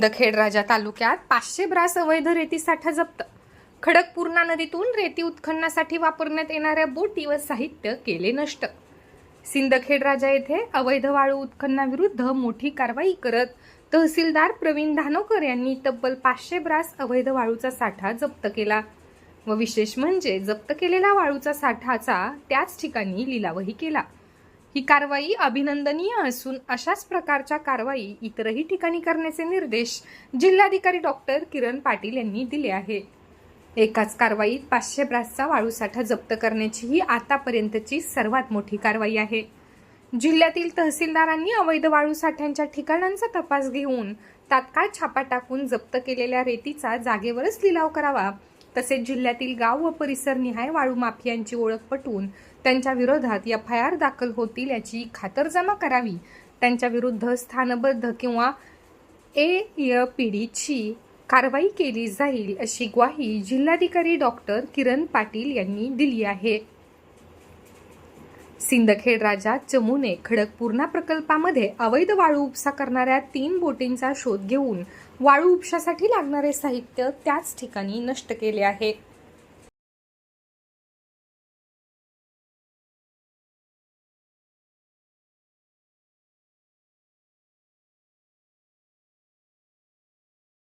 दखेड राजा तालुक्यात पाचशे ब्रास अवैध रेती साठा जप्त. खडकपूर्णा नदीतून रेती उत्खननासाठी वापरण्यात येणाऱ्या बोटी व साहित्य केले नष्ट. सिंदखेड राजा येथे अवैध वाळू उत्खननाविरुद्ध मोठी कारवाई करत तहसीलदार प्रवीण धानोकर यांनी तब्बल पाचशे ब्रास अवैध वाळूचा साठा जप्त केला. व विशेष म्हणजे जप्त केलेला वाळूचा साठाचा त्याच ठिकाणी लिलावही केला. ही कारवाई अभिनंदनीय असून अशाच प्रकारच्या कारवाई इतरही ठिकाणी करण्याचे निर्देश जिल्हाधिकारी डॉक्टर किरण पाटील यांनी दिले आहे एकाच कारवाईत पाचशे ब्रासचा वाळूसाठा जप्त करण्याची ही आतापर्यंतची सर्वात मोठी कारवाई आहे. जिल्ह्यातील तहसीलदारांनी अवैध वाळू साठ्यांच्या ठिकाणांचा तपास घेऊन तात्काळ छापा टाकून जप्त केलेल्या रेतीचा जागेवरच लिलाव करावा तसेच जिल्ह्यातील गाव व परिसरनिहाय वाळू माफियांची ओळख पटवून त्यांच्या विरोधात एफ आय आर दाखल होतील याची खातरजमा करावी. त्यांच्या विरुद्ध स्थानबद्ध किंवा ए पीडीची कारवाई केली जाईल अशी ग्वाही जिल्हाधिकारी डॉक्टर किरण पाटील यांनी दिली आहे. सिंदखेड राजा चमूने खडकपूर्णा प्रकल्पामध्ये अवैध वाळू उपसा करणाऱ्या तीन बोटींचा शोध घेऊन वाळू उपशासाठी लागणारे साहित्य त्याच ठिकाणी नष्ट केले आहे.